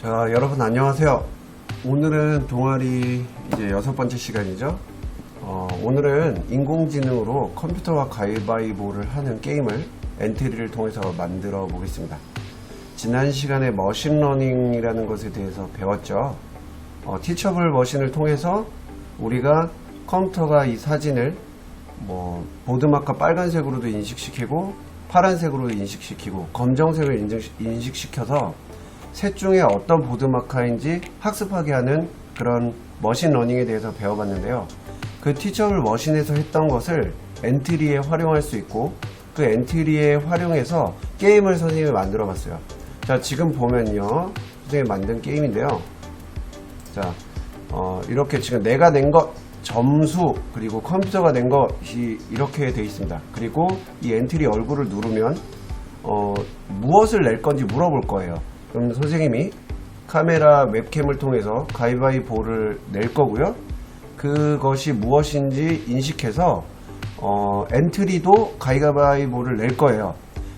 자, 여러분 안녕하세요. 오늘은 동아리 이제 여섯 번째 시간이죠. 어, 오늘은 인공지능으로 컴퓨터와 가위바위보를 하는 게임을 엔트리를 통해서 만들어 보겠습니다. 지난 시간에 머신러닝이라는 것에 대해서 배웠죠. 어, 티처블 머신을 통해서 우리가 컴퓨터가 이 사진을 뭐 보드마커 빨간색으로도 인식시키고 파란색으로 인식시키고 검정색을 인증- 인식시켜서 셋 중에 어떤 보드마카인지 학습하게 하는 그런 머신러닝에 대해서 배워봤는데요. 그 티처블 머신에서 했던 것을 엔트리에 활용할 수 있고 그 엔트리에 활용해서 게임을 선생님이 만들어 봤어요. 자, 지금 보면요. 선생님이 만든 게임인데요. 자, 어, 이렇게 지금 내가 낸 것, 점수, 그리고 컴퓨터가 낸 것이 이렇게 돼 있습니다. 그리고 이 엔트리 얼굴을 누르면, 어, 무엇을 낼 건지 물어볼 거예요. 그럼 선생님이 카메라 웹캠을 통해서 가위바위보를 낼 거고요. 그것이 무엇인지 인식해서, 어, 엔트리도 가위바위보를 낼 거예요.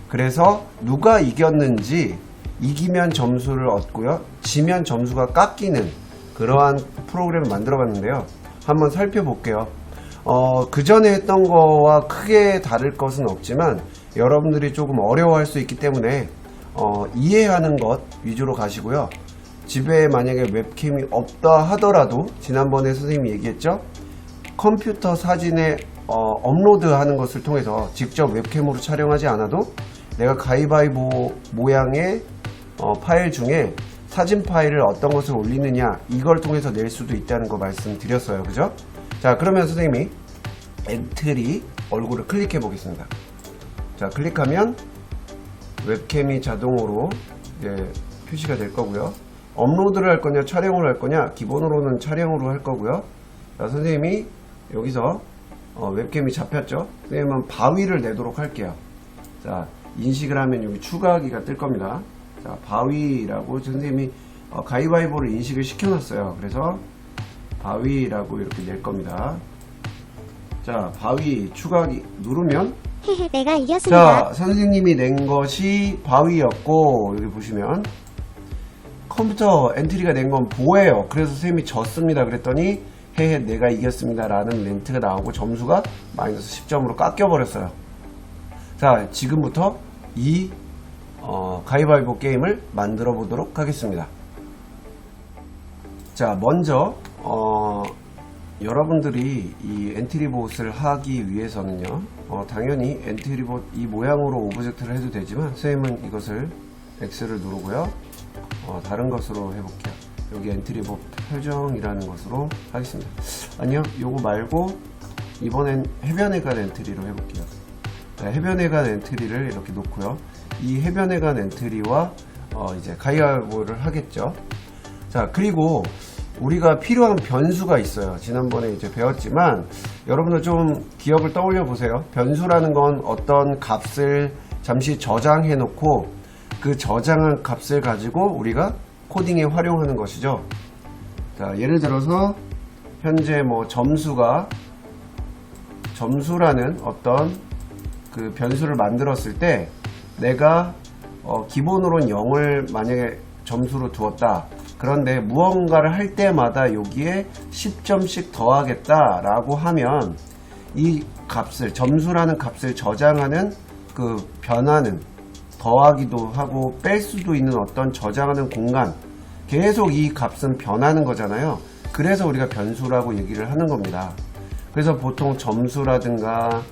그래서 누가 이겼는지 이기면 점수를 얻고요. 지면 점수가 깎이는 그러한 프로그램을 만들어 봤는데요. 한번 살펴볼게요. 어, 그 전에 했던 거와 크게 다를 것은 없지만 여러분들이 조금 어려워할 수 있기 때문에 어, 이해하는 것 위주로 가시고요. 집에 만약에 웹캠이 없다 하더라도 지난번에 선생님이 얘기했죠. 컴퓨터 사진에 어, 업로드하는 것을 통해서 직접 웹캠으로 촬영하지 않아도 내가 가위바위보 모양의 어, 파일 중에 사진 파일을 어떤 것을 올리느냐 이걸 통해서 낼 수도 있다는 거 말씀드렸어요 그죠? 자 그러면 선생님이 엔트리 얼굴을 클릭해 보겠습니다 자 클릭하면 웹캠이 자동으로 이제 표시가 될 거고요. 업로드를 할 거냐 촬영을 할 거냐 기본으로는 촬영으로 할 거고요. 자 선생님이 여기서 어, 웹캠이 잡혔죠? 선생님은 바위를 내도록 할게요. 자 인식을 하면 여기 추가하기가 뜰 겁니다. 자 바위라고 선생님이 어, 가위바위보를 인식을 시켜놨어요. 그래서 바위라고 이렇게 낼 겁니다 자 바위 추가하기 누르면 헤헤, 내가 이겼습니다. 자, 선생님이 낸 것이 바위였고, 여기 보시면, 컴퓨터 엔트리가 낸 건 보예요. 그래서 선생님이 졌습니다. 그랬더니, 헤헤, 내가 이겼습니다. 라는 멘트가 나오고, 점수가 마이너스 10점으로 깎여버렸어요. 자, 지금부터 이, 어, 가위바위보 게임을 만들어 보도록 하겠습니다. 자, 먼저, 어, 여러분들이 이 엔트리봇을 하기 위해서는요, 어, 당연히 엔트리봇 이 모양으로 오브젝트를 해도 되지만, 선생님은 이것을 X를 누르고요, 어, 다른 것으로 해볼게요. 여기 엔트리봇 표정이라는 것으로 하겠습니다. 아니요, 요거 말고, 이번엔 해변에 간 엔트리로 해볼게요. 자, 해변에 간 엔트리를 이렇게 놓고요. 이 해변에 간 엔트리와 어, 이제 가위바위보를 하겠죠. 자, 그리고 우리가 필요한 변수가 있어요. 지난번에 이제 배웠지만 여러분들 좀 기억을 떠올려 보세요. 변수라는 건 어떤 값을 잠시 저장해 놓고 그 저장한 값을 가지고 우리가 코딩에 활용하는 것이죠. 자, 예를 들어서 현재 뭐 점수가 점수라는 어떤 그 변수를 만들었을 때 내가 어, 기본으로는 0을 만약에 점수로 두었다. 그런데 무언가를 할 때마다 여기에 10점씩 더하겠다 라고 하면 이 값을 점수라는 값을 저장하는 그 변화는 더하기도 하고 뺄 수도 있는 어떤 저장하는 공간 계속 이 값은 변하는 거잖아요. 그래서 우리가 변수라고 얘기를 하는 겁니다. 그래서 보통 점수라든가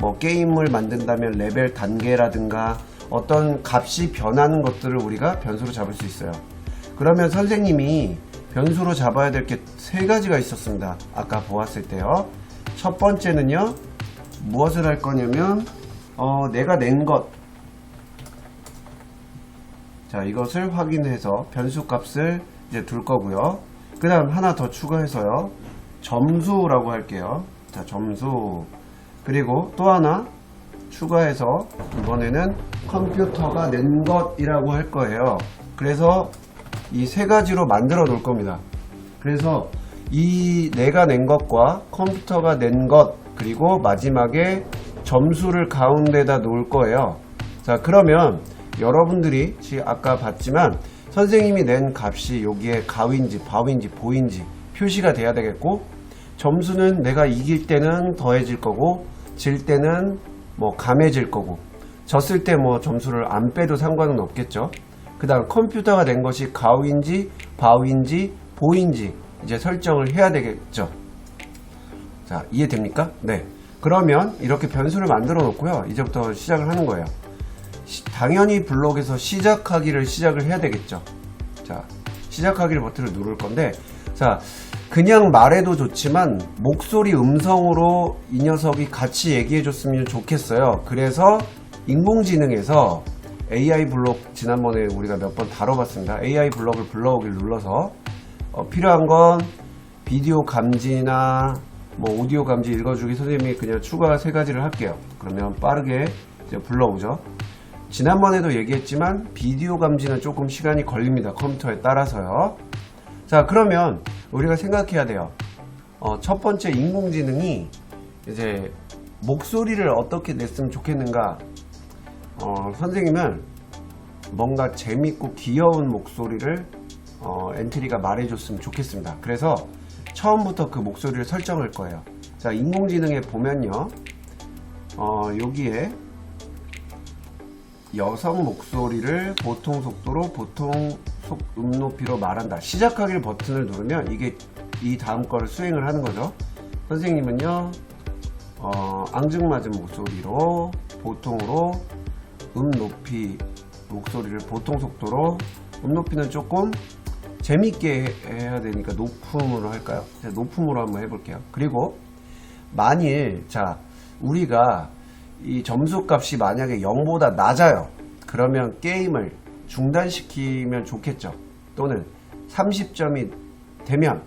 뭐 게임을 만든다면 레벨 단계라든가 어떤 값이 변하는 것들을 우리가 변수로 잡을 수 있어요. 그러면 선생님이 변수로 잡아야 될 게 세 가지가 있었습니다. 아까 보았을 때요. 첫 번째는요. 무엇을 할 거냐면 어, 내가 낸 것. 자, 이것을 확인해서 변수 값을 이제 둘 거고요. 그 다음 하나 더 추가해서요. 점수라고 할게요. 자, 점수. 그리고 또 하나 추가해서 이번에는 컴퓨터가 낸 것이라고 할 거예요. 그래서 이 세 가지로 만들어 놓을 겁니다. 그래서 이 내가 낸 것과 컴퓨터가 낸 것, 그리고 마지막에 점수를 가운데다 놓을 거예요. 자, 그러면 여러분들이 지금 아까 봤지만 선생님이 낸 값이 여기에 가위인지 바위인지 보인지 표시가 돼야 되겠고 점수는 내가 이길 때는 더해질 거고 질 때는 뭐 감해질 거고 졌을 때 뭐 점수를 안 빼도 상관은 없겠죠. 그 다음 컴퓨터가 낸 것이 가위인지 바위인지 보인지 이제 설정을 해야 되겠죠. 자, 이해됩니까? 네. 그러면 이렇게 변수를 만들어 놓고요. 이제부터 시작을 하는 거예요. 시- 당연히 블록에서 시작하기를 시작을 해야 되겠죠. 자, 시작하기를 버튼을 누를 건데, 자, 그냥 말해도 좋지만, 목소리 음성으로 이 녀석이 같이 얘기해 줬으면 좋겠어요. 그래서 인공지능에서 AI 블록, 지난번에 우리가 몇 번 다뤄봤습니다. AI 블록을 불러오길 눌러서, 어, 필요한 건 비디오 감지나 뭐 오디오 감지 읽어주기 선생님이 그냥 추가 세 가지를 할게요. 그러면 빠르게 이제 불러오죠. 지난번에도 얘기했지만 비디오 감지는 조금 시간이 걸립니다. 컴퓨터에 따라서요. 자, 그러면 우리가 생각해야 돼요. 어, 첫 번째 인공지능이 이제 목소리를 어떻게 냈으면 좋겠는가? 어, 선생님은 뭔가 재밌고 귀여운 목소리를 어, 엔트리가 말해줬으면 좋겠습니다. 그래서 처음부터 그 목소리를 설정할 거예요. 자, 인공지능에 보면요. 어, 여기에 여성 목소리를 보통 속도로 보통 속 음 높이로 말한다. 시작하기를 버튼을 누르면 이게 이 다음 거를 수행을 하는 거죠. 선생님은요, 어, 앙증맞은 목소리로 보통으로 음 높이 목소리를 보통 속도로 음 높이는 조금 재밌게 해- 해야 되니까 높음으로 할까요? 자, 높음으로 한번 해볼게요. 그리고 만일 자 우리가 이 점수 값이 만약에 0보다 낮아요. 그러면 게임을 중단시키면 좋겠죠. 또는 30점이 되면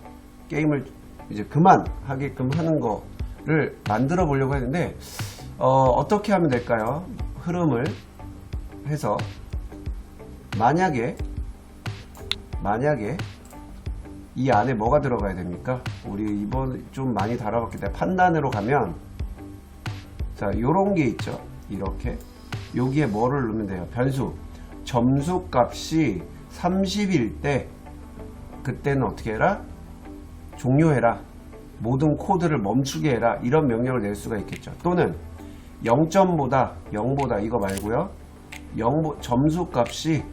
게임을 이제 그만 하게끔 하는 거를 만들어 보려고 했는데 어, 떻게 하면 될까요? 흐름을 해서 만약에 만약에 이 안에 뭐가 들어가야 됩니까? 우리 이번 좀 많이 다뤄봤기 때문에 판단으로 가면 자 요런 게 있죠. 이렇게 여기에 뭐를 넣으면 돼요? 변수. 점수 값이 30일 때 그때는 어떻게 해라? 종료해라. 모든 코드를 멈추게 해라. 이런 명령을 낼 수가 있겠죠. 또는 0점보다 0보다 이거 말고요 0 점수 값이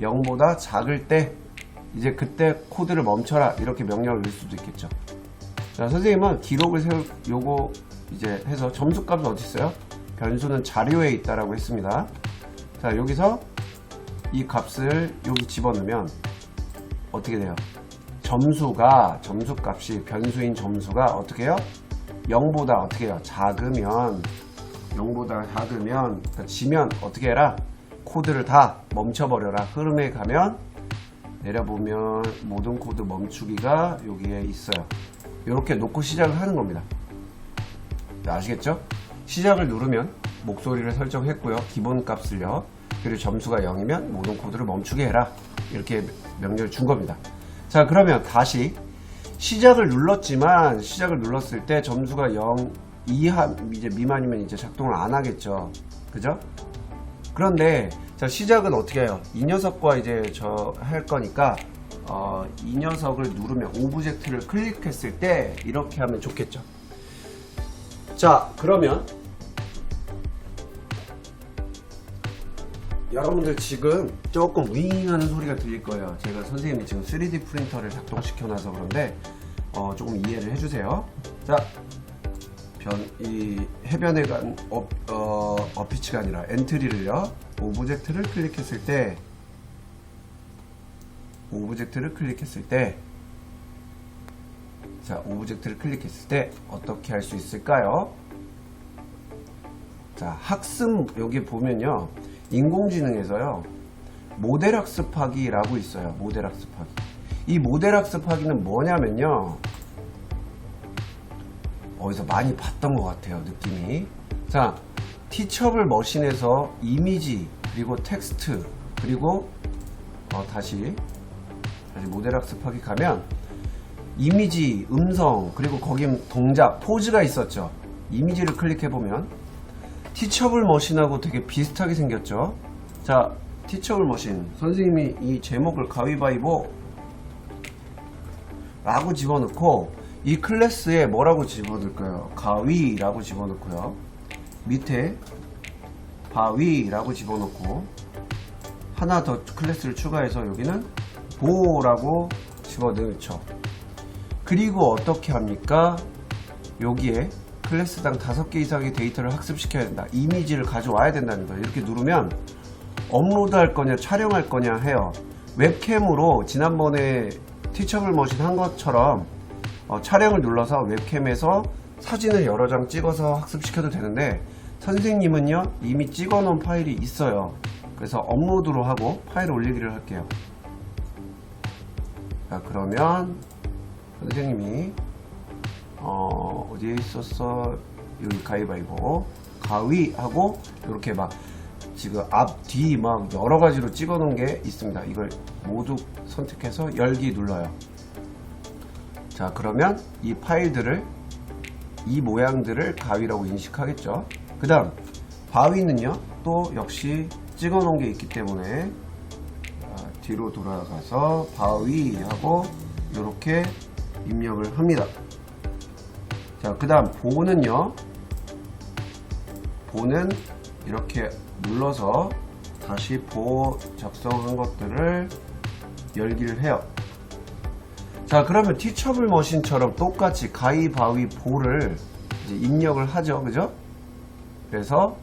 0보다 작을 때 이제 그때 코드를 멈춰라 이렇게 명령을 넣을 수도 있겠죠. 자 선생님은 기록을 세울 요거 이제 해서 점수 값은 어디 있어요? 변수는 자료에 있다라고 했습니다. 자 여기서 이 값을 여기 집어넣으면 어떻게 돼요? 점수가 점수 값이 변수인 점수가 어떻게 해요? 0보다 어떻게 해요? 작으면 0보다 작으면 그러니까 지면 어떻게 해라 코드를 다 멈춰버려라. 흐름에 가면 내려보면 모든 코드 멈추기가 여기에 있어요. 이렇게 놓고 시작을 하는 겁니다. 자, 아시겠죠? 시작을 누르면 목소리를 설정했고요. 기본 값을요. 그리고 점수가 0이면 모든 코드를 멈추게 해라. 이렇게 명령을 준 겁니다. 자 그러면 다시 시작을 눌렀지만 시작을 눌렀을 때 점수가 0 이하 이제 미만이면 이제 작동을 안 하겠죠. 그죠? 그런데 자 시작은 어떻게 해요? 이 녀석과 이제 저 할 거니까 어, 이 녀석을 누르면 오브젝트를 클릭했을 때 이렇게 하면 좋겠죠. 자 그러면 여러분들 지금 조금 윙하는 소리가 들릴 거예요. 제가 선생님이 지금 3D 프린터를 작동시켜 놔서 그런데 어, 조금 이해를 해주세요. 자 변, 이 해변에 간 업, 어, 어피치가 아니라 엔트리를요 오브젝트를 클릭했을 때 오브젝트를 클릭했을 때 자, 오브젝트를 클릭했을 때 어떻게 할 수 있을까요? 자, 학습 여기 보면요. 인공지능에서요. 모델 학습하기라고 있어요. 모델 학습하기. 이 모델 학습하기는 뭐냐면요. 어디서 많이 봤던 것 같아요. 느낌이. 자, 티처블 머신에서 이미지 그리고 텍스트 그리고 어, 다시 다시 모델 학습하기 가면 이미지, 음성, 그리고 거긴 동작, 포즈가 있었죠. 이미지를 클릭해 보면 티처블 머신하고 되게 비슷하게 생겼죠. 자, 티처블 머신 선생님이 이 제목을 가위바위보 라고 집어넣고 이 클래스에 뭐라고 집어넣을까요? 가위라고 집어넣고요. 밑에 바위라고 집어넣고 하나 더 클래스를 추가해서 여기는 보라고 집어넣죠. 그리고 어떻게 합니까? 여기에 클래스당 5개 이상의 데이터를 학습시켜야 된다. 이미지를 가져와야 된다는 거예요. 이렇게 누르면 업로드 할 거냐 촬영할 거냐 해요. 웹캠으로 지난번에 티처블 머신 한 것처럼 어, 촬영을 눌러서 웹캠에서 사진을 여러 장 찍어서 학습시켜도 되는데 선생님은요 이미 찍어 놓은 파일이 있어요. 그래서 업로드로 하고 파일 올리기를 할게요. 자 그러면 선생님이 어, 어디에 있었어? 여기 가위바위보. 가위하고, 이렇게 막, 지금 앞, 뒤, 막, 여러 가지로 찍어 놓은 게 있습니다. 이걸 모두 선택해서 열기 눌러요. 자, 그러면 이 파일들을, 이 모양들을 가위라고 인식하겠죠. 그 다음, 바위는요, 또 역시 찍어 놓은 게 있기 때문에, 자, 뒤로 돌아가서 바위하고, 이렇게 입력을 합니다. 자, 그 다음 보는요. 보는 이렇게 눌러서 다시 보 작성한 것들을 열기를 해요. 자, 그러면 티처블 머신처럼 똑같이 가위바위 보를 이제 입력을 하죠. 그죠? 그래서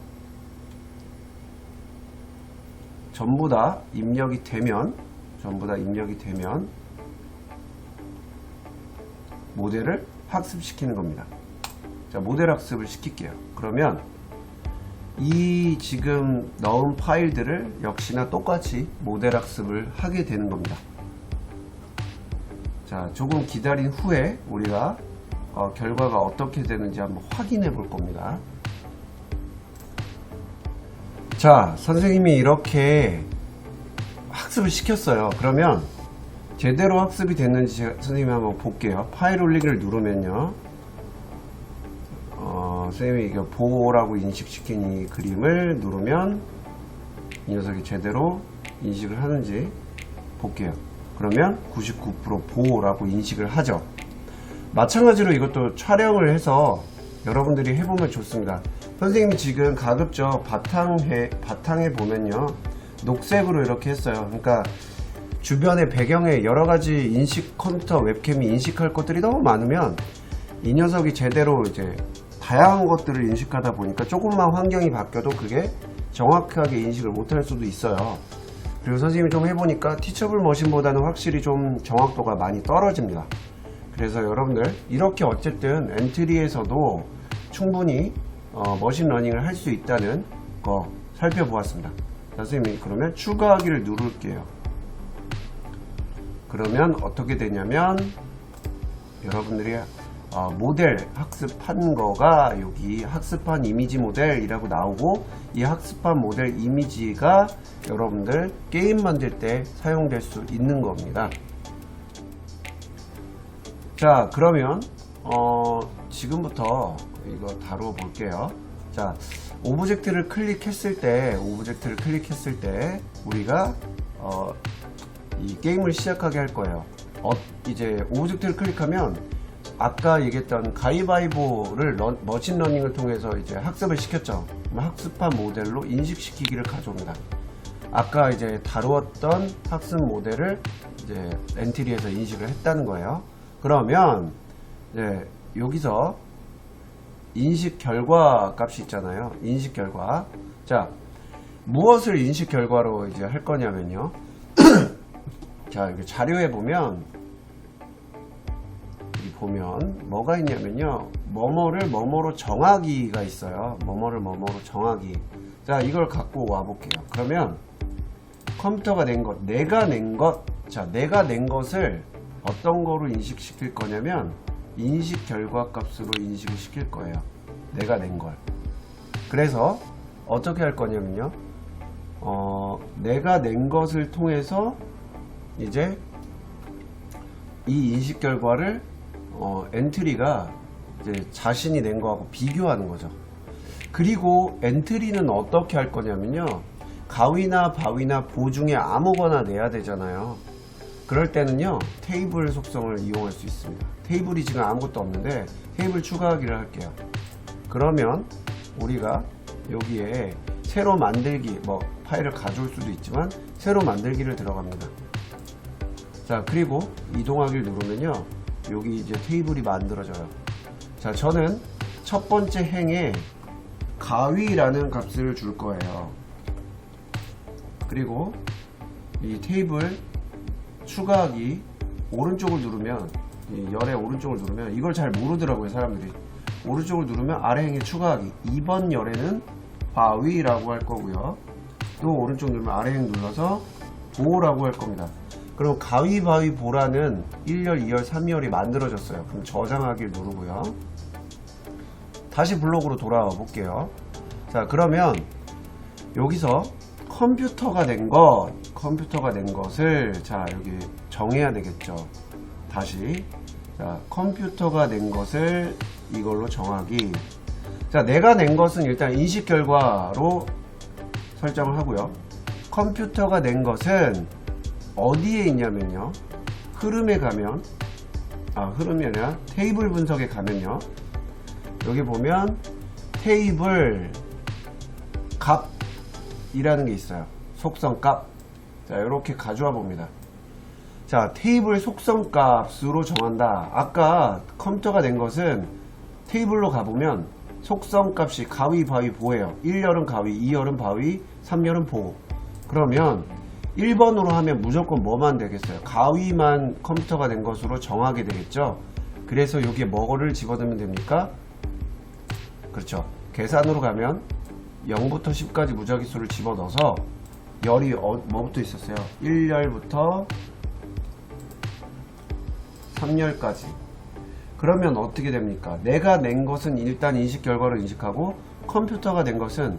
전부 다 입력이 되면 전부 다 입력이 되면 모델을 학습시키는 겁니다. 자, 모델 학습을 시킬게요. 그러면 이 지금 넣은 파일들을 역시나 똑같이 모델 학습을 하게 되는 겁니다. 자, 조금 기다린 후에 우리가 어, 결과가 어떻게 되는지 한번 확인해 볼 겁니다. 자, 선생님이 이렇게 학습을 시켰어요. 그러면 제대로 학습이 됐는지 선생님이 한번 볼게요. 파일 올리기를 누르면요. 어, 선생님이 이거 보호라고 인식시킨 이 그림을 누르면 이 녀석이 제대로 인식을 하는지 볼게요. 그러면 99% 보호라고 인식을 하죠. 마찬가지로 이것도 촬영을 해서 여러분들이 해보면 좋습니다. 선생님이 지금 가급적 바탕에, 바탕에 보면요. 녹색으로 이렇게 했어요. 그러니까 주변의 배경에 여러 가지 인식 컴퓨터 웹캠이 인식할 것들이 너무 많으면 이 녀석이 제대로 이제 다양한 것들을 인식하다 보니까 조금만 환경이 바뀌어도 그게 정확하게 인식을 못할 수도 있어요. 그리고 선생님이 좀 해보니까 티처블 머신보다는 확실히 좀 정확도가 많이 떨어집니다. 그래서 여러분들 이렇게 어쨌든 엔트리에서도 충분히 어, 머신러닝을 할 수 있다는 거 살펴보았습니다. 자, 선생님이 그러면 추가하기를 누를게요. 그러면 어떻게 되냐면 여러분들이 어, 모델 학습한 거가 여기 학습한 이미지 모델이라고 나오고 이 학습한 모델 이미지가 여러분들 게임 만들 때 사용될 수 있는 겁니다. 자 그러면 어, 지금부터 이거 다루어 볼게요. 자 오브젝트를 클릭했을 때 오브젝트를 클릭했을 때 우리가 어, 이 게임을 시작하게 할 거예요. 어, 이제 오브젝트를 클릭하면 아까 얘기했던 가위바위보를 러, 머신러닝을 통해서 이제 학습을 시켰죠. 학습한 모델로 인식시키기를 가져옵니다. 아까 이제 다루었던 학습 모델을 이제 엔트리에서 인식을 했다는 거예요. 그러면 이제 여기서 인식 결과 값이 있잖아요. 인식 결과. 자, 무엇을 인식 결과로 이제 할 거냐면요. 자, 여기 자료에 보면 보면 뭐가 있냐면요. 뭐뭐를 뭐뭐로 정하기가 있어요. 뭐뭐를 뭐뭐로 정하기. 자, 이걸 갖고 와 볼게요. 그러면 컴퓨터가 낸 것, 내가 낸 것, 자, 내가 낸 것을 어떤 거로 인식시킬 거냐면 인식 결과 값으로 인식을 시킬 거예요. 내가 낸 걸. 그래서 어떻게 할 거냐면요. 어, 내가 낸 것을 통해서 이제 이 인식 결과를 어, 엔트리가 이제 자신이 낸 거하고 비교하는 거죠. 그리고 엔트리는 어떻게 할 거냐면요. 가위나 바위나 보 중에 아무거나 내야 되잖아요. 그럴 때는요, 테이블 속성을 이용할 수 있습니다. 테이블이 지금 아무것도 없는데, 테이블 추가하기를 할게요. 그러면 우리가 여기에 새로 만들기, 뭐, 파일을 가져올 수도 있지만, 새로 만들기를 들어갑니다. 자, 그리고 이동하기를 누르면요, 여기 이제 테이블이 만들어져요. 자, 저는 첫 번째 행에 가위라는 값을 줄 거예요. 그리고 이 테이블 추가하기 오른쪽을 누르면 이 열의 오른쪽을 누르면 이걸 잘 모르더라고요 사람들이 오른쪽을 누르면 아래 행에 추가하기 2번 열에는 바위라고 할 거고요 또 오른쪽 누르면 아래 행 눌러서 보라고 할 겁니다 그럼 가위바위 보라는 1열 2열 3열이 만들어졌어요 그럼 저장하기를 누르고요 다시 블록으로 돌아와 볼게요 자 그러면 여기서 컴퓨터가 된 것, 컴퓨터가 된 것을 자 여기 정해야 되겠죠. 다시 자 컴퓨터가 낸 것을 이걸로 정하기. 자 내가 낸 것은 일단 인식 결과로 설정을 하고요. 컴퓨터가 낸 것은 어디에 있냐면요. 흐름에 가면 아 흐름이 아니라 테이블 분석에 가면요. 여기 보면 테이블 값 이라는 게 있어요. 속성 값. 자, 이렇게 가져와 봅니다. 자, 테이블 속성 값으로 정한다. 아까 컴퓨터가 된 것은 테이블로 가보면 속성 값이 가위, 바위, 보예요. 1열은 가위, 2열은 바위, 3열은 보. 그러면 1번으로 하면 무조건 뭐만 되겠어요? 가위만 컴퓨터가 된 것으로 정하게 되겠죠? 그래서 여기에 뭐를 집어넣으면 됩니까? 그렇죠. 계산으로 가면 0부터 10까지 무작위 수를 집어넣어서 열이 어, 뭐부터 있었어요? 1열부터 3열까지 그러면 어떻게 됩니까? 내가 낸 것은 일단 인식 결과로 인식하고 컴퓨터가 낸 것은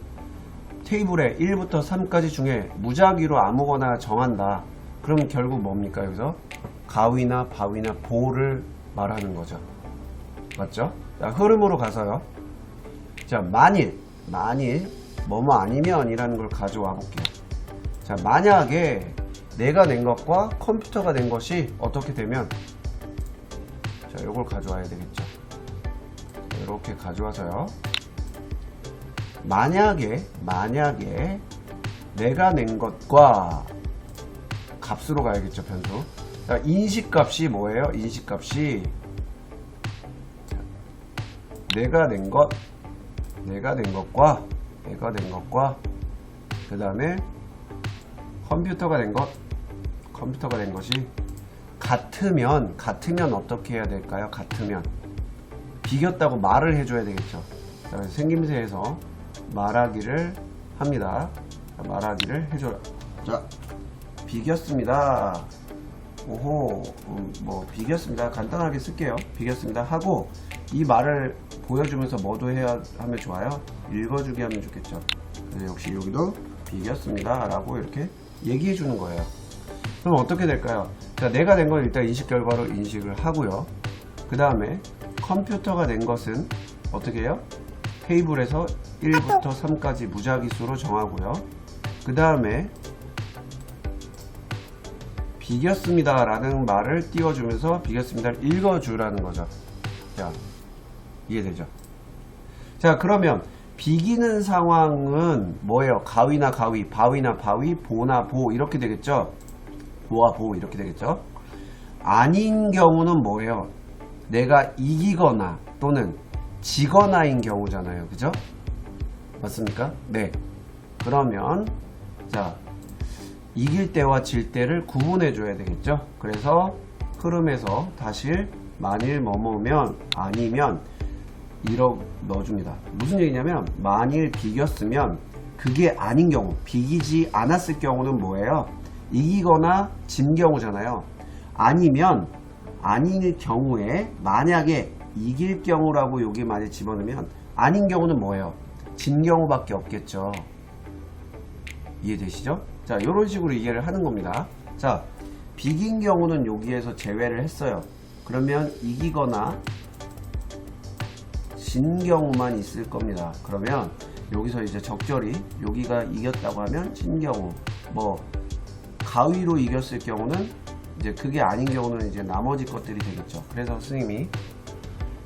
테이블에 1부터 3까지 중에 무작위로 아무거나 정한다. 그럼 결국 뭡니까? 여기서 가위나 바위나 보를 말하는 거죠. 맞죠? 자, 흐름으로 가서요. 자, 만일, 만일, 뭐뭐 아니면 이라는 걸 가져와 볼게요. 자, 만약에 내가 낸 것과 컴퓨터가 낸 것이 어떻게 되면, 자, 요걸 가져와야 되겠죠. 이렇게 가져와서요. 만약에, 만약에 내가 낸 것과 값으로 가야겠죠, 변수. 자, 인식값이 뭐예요? 인식값이 내가 낸 것, 내가 낸 것과 내가 낸 것과 그 다음에 컴퓨터가 된 것, 컴퓨터가 된 것이 같으면 같으면 어떻게 해야 될까요? 같으면 비겼다고 말을 해줘야 되겠죠. 생김새에서 말하기를 합니다. 자, 말하기를 해줘요. 자, 비겼습니다. 오호, 음, 뭐 비겼습니다. 간단하게 쓸게요. 비겼습니다. 하고 이 말을 보여주면서 뭐도 해야 하면 좋아요? 읽어주게 하면 좋겠죠. 그래서 역시 여기도 비겼습니다. 라고 이렇게 얘기해 주는 거예요. 그럼 어떻게 될까요? 자, 내가 낸건 일단 인식 결과로 인식을 하고요. 그 다음에 컴퓨터가 낸 것은 어떻게 해요? 테이블에서 1부터 3까지 무작위수로 정하고요. 그 다음에 비겼습니다 라는 말을 띄워주면서 비겼습니다를 읽어주라는 거죠. 자, 이해되죠? 자, 그러면 비기는 상황은 뭐예요? 가위나 가위, 바위나 바위, 보나 보 이렇게 되겠죠? 보와 보 이렇게 되겠죠? 아닌 경우는 뭐예요? 내가 이기거나 또는 지거나인 경우잖아요. 그죠? 맞습니까? 네. 그러면 자 이길 때와 질 때를 구분해 줘야 되겠죠. 그래서 흐름에서 다시 만일 뭐뭐면 아니면 1억 넣어줍니다. 무슨 얘기냐면 만일 비겼으면 그게 아닌 경우 비기지 않았을 경우는 뭐예요? 이기거나 진 경우잖아요. 아니면 아닐 경우에 만약에 이길 경우라고 여기 만약 집어넣으면 아닌 경우는 뭐예요? 진 경우밖에 없겠죠. 이해되시죠? 자, 이런 식으로 이해를 하는 겁니다. 자, 비긴 경우는 여기에서 제외를 했어요. 그러면 이기거나 진 경우만 있을 겁니다. 그러면 여기서 이제 적절히 여기가 이겼다고 하면 진 경우 뭐 가위로 이겼을 경우는 이제 그게 아닌 경우는 이제 나머지 것들이 되겠죠. 그래서 스님이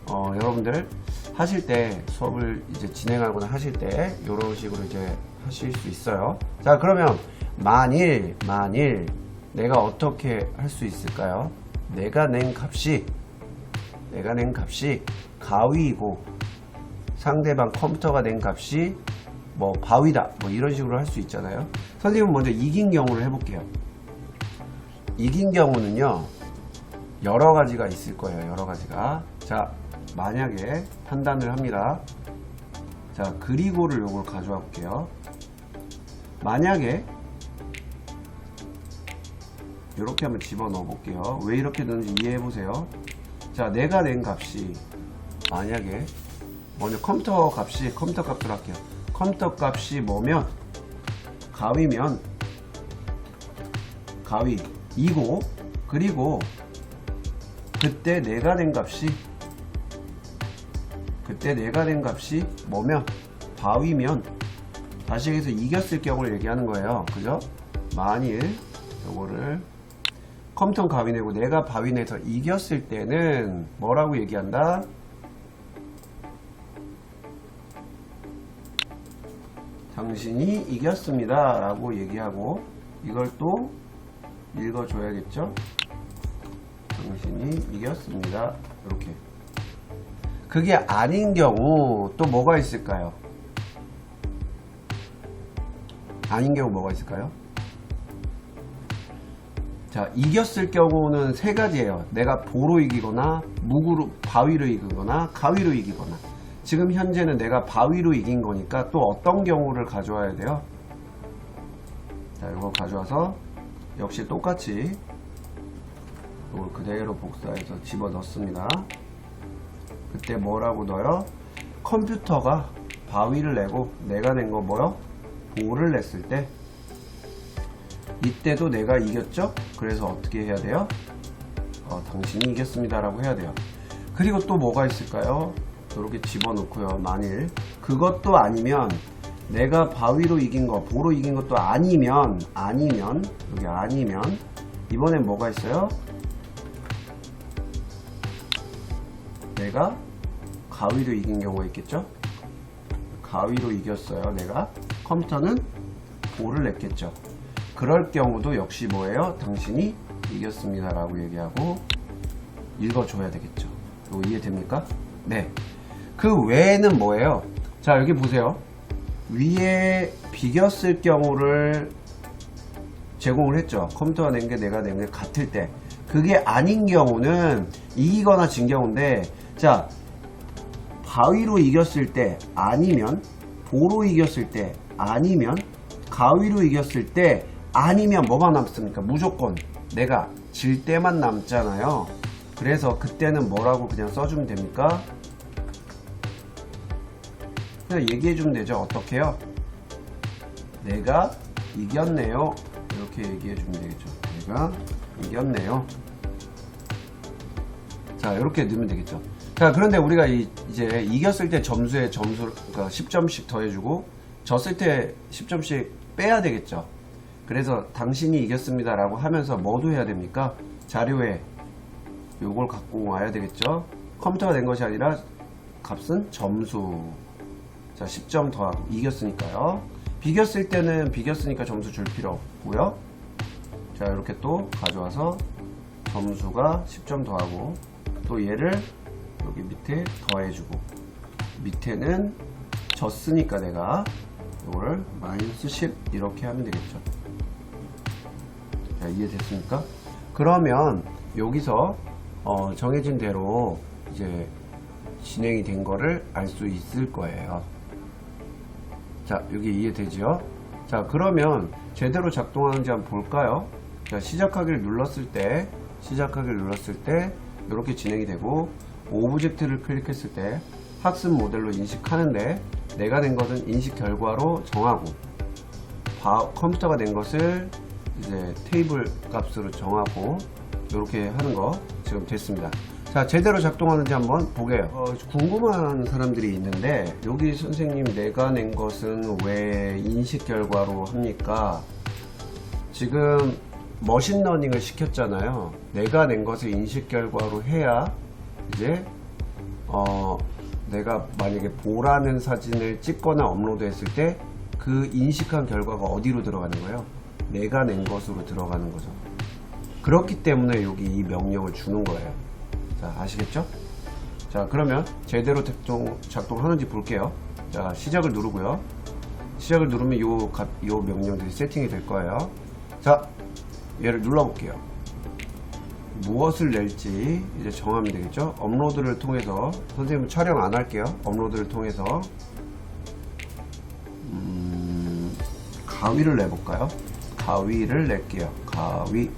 어, 여러분들 하실 때 수업을 이제 진행하거나 하실 때 이런 식으로 이제 하실 수 있어요. 자 그러면 만일 만일 내가 어떻게 할 수 있을까요? 내가 낸 값이 내가 낸 값이 가위이고 상대방 컴퓨터가 낸 값이 뭐 바위다 뭐 이런 식으로 할 수 있잖아요. 선생님은 먼저 이긴 경우를 해볼게요. 이긴 경우는요 여러 가지가 있을 거예요. 여러 가지가 자 만약에 판단을 합니다. 자 그리고를 요걸 가져와 볼게요. 만약에 이렇게 한번 집어넣어 볼게요. 왜 이렇게 되는지 이해해 보세요. 자, 내가 낸 값이 만약에 먼저 컴퓨터 값이 컴퓨터 값을 할게요. 컴퓨터 값이 뭐면 가위면 가위 이고 그리고 그때 내가 낸 값이 그때 내가 낸 값이 뭐면 바위면 다시 여기서 이겼을 경우를 얘기하는 거예요. 그죠? 만일 요거를 컴퓨터 가위 내고 내가 바위 내서 이겼을 때는 뭐라고 얘기한다? 당신이 이겼습니다. 라고 얘기하고 이걸 또 읽어줘야겠죠? 당신이 이겼습니다. 이렇게. 그게 아닌 경우 또 뭐가 있을까요? 아닌 경우 뭐가 있을까요? 자, 이겼을 경우는 세 가지예요. 내가 보로 이기거나, 무구로, 바위로 이기거나, 가위로 이기거나. 지금 현재는 내가 바위로 이긴 거니까 또 어떤 경우를 가져와야 돼요? 자, 이거 가져와서 역시 똑같이 이걸 그대로 복사해서 집어 넣습니다. 그때 뭐라고 넣어요? 컴퓨터가 바위를 내고 내가 낸 거 뭐요? 보를 냈을 때 이때도 내가 이겼죠? 그래서 어떻게 해야 돼요? 어, 당신이 이겼습니다 라고 해야 돼요 그리고 또 뭐가 있을까요? 이렇게 집어넣고요 만일 그것도 아니면 내가 바위로 이긴 거 보로 이긴 것도 아니면 아니면 여기 아니면 이번엔 뭐가 있어요? 내가 가위로 이긴 경우가 있겠죠? 가위로 이겼어요 내가 컴퓨터는 보를 냈겠죠 그럴 경우도 역시 뭐예요? 당신이 이겼습니다 라고 얘기하고 읽어줘야 되겠죠 이거 이해됩니까? 네. 그 외에는 뭐예요? 자 여기 보세요 위에 비겼을 경우를 제공을 했죠 컴퓨터가 낸 게 내가 낸 게 같을 때 그게 아닌 경우는 이기거나 진 경우인데 자 바위로 이겼을 때 아니면 보로 이겼을 때 아니면 가위로 이겼을 때 아니면 뭐가 남습니까? 무조건 내가 질 때만 남잖아요. 그래서 그때는 뭐라고 그냥 써주면 됩니까? 그냥 얘기해주면 되죠. 어떻게요? 내가 이겼네요. 이렇게 얘기해주면 되겠죠. 내가 이겼네요. 자, 이렇게 넣으면 되겠죠. 자, 그런데 우리가 이, 제 이겼을 때 점수에 점수, 그러니까 10점씩 더해주고, 졌을 때 10점씩 빼야 되겠죠. 그래서 당신이 이겼습니다라고 하면서 뭐도 해야 됩니까? 자료에 요걸 갖고 와야 되겠죠. 컴퓨터가 낸 것이 아니라 값은 점수. 자, 10점 더하고 이겼으니까요. 비겼을 때는 비겼으니까 점수 줄 필요 없고요. 자, 이렇게 또 가져와서 점수가 10점 더하고 또 얘를 여기 밑에 더해주고 밑에는 졌으니까 내가 이거를 마이너스 10 이렇게 하면 되겠죠. 자, 이해됐습니까? 그러면 여기서 어, 정해진 대로 이제 진행이 된 거를 알 수 있을 거예요. 자, 여기 이해되죠? 자, 그러면 제대로 작동하는지 한번 볼까요? 자, 시작하기를 눌렀을 때, 시작하기를 눌렀을 때, 이렇게 진행이 되고, 오브젝트를 클릭했을 때, 학습 모델로 인식하는데, 내가 낸 것은 인식 결과로 정하고, 바- 컴퓨터가 낸 것을 이제 테이블 값으로 정하고, 이렇게 하는 거 지금 됐습니다. 자, 제대로 작동하는지 한번 보게요. 어, 궁금한 사람들이 있는데, 여기 선생님 내가 낸 것은 왜 인식 결과로 합니까? 지금 머신러닝을 시켰잖아요. 내가 낸 것을 인식 결과로 해야 이제 어, 내가 만약에 보라는 사진을 찍거나 업로드했을 때 그 인식한 결과가 어디로 들어가는 거예요? 내가 낸 것으로 들어가는 거죠. 그렇기 때문에 여기 이 명령을 주는 거예요. 자, 아시겠죠? 자, 그러면 제대로 작동, 작동하는지 볼게요. 자, 시작을 누르고요. 시작을 누르면 요, 값- 요 명령들이 세팅이 될 거예요. 자, 얘를 눌러볼게요. 무엇을 낼지 이제 정하면 되겠죠. 업로드를 통해서 선생님은 촬영 안 할게요. 업로드를 통해서 음, 가위를 내볼까요? 가위를 낼게요. 가위.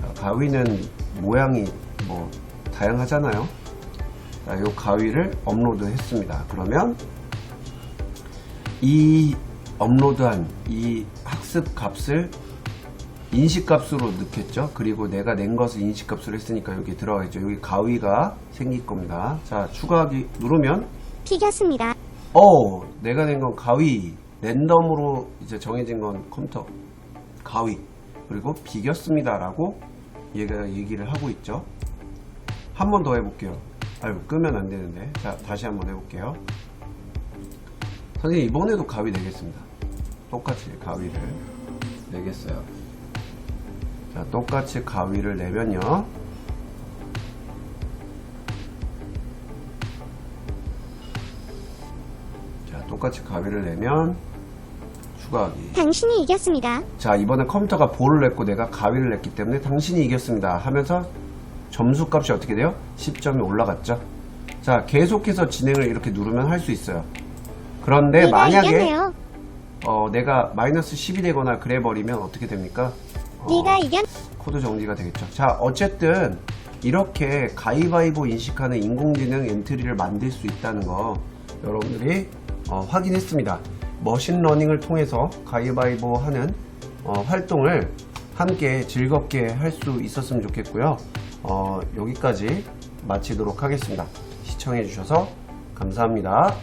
자, 가위는 모양이 뭐 다양하잖아요. 자, 요 가위를 업로드 했습니다. 그러면 이 업로드한 이 학습 값을 인식 값으로 넣겠죠. 그리고 내가 낸 것을 인식 값으로 했으니까 여기 들어가겠죠. 여기 가위가 생길 겁니다. 자, 추가하기 누르면 피겼습니다. 어, 내가 낸 건 가위. 랜덤으로 이제 정해진 건 컴퓨터. 가위. 그리고 비겼습니다라고 얘가 얘기를 하고 있죠. 한 번 더 해볼게요. 아유, 끄면 안 되는데. 자, 다시 한 번 해볼게요. 선생님, 이번에도 가위 내겠습니다. 똑같이 가위를 내겠어요. 자, 똑같이 가위를 내면요. 자, 똑같이 가위를 내면 추가하기. 당신이 이겼습니다. 자, 이번에 컴퓨터가 볼을 냈고 내가 가위를 냈기 때문에 당신이 이겼습니다. 하면서 점수 값이 어떻게 돼요? 10점이 올라갔죠? 자, 계속해서 진행을 이렇게 누르면 할 수 있어요. 그런데 만약에. 어, 내가 마이너스 10이 되거나 그래 버리면 어떻게 됩니까? 어, 네가 이겼. 코드 정지가 되겠죠. 자, 어쨌든 이렇게 가위바위보 인식하는 인공지능 엔트리를 만들 수 있다는 거 여러분들이 어, 확인했습니다. 머신러닝을 통해서 가위바위보 하는 어, 활동을 함께 즐겁게 할 수 있었으면 좋겠고요. 어, 여기까지 마치도록 하겠습니다. 시청해 주셔서 감사합니다.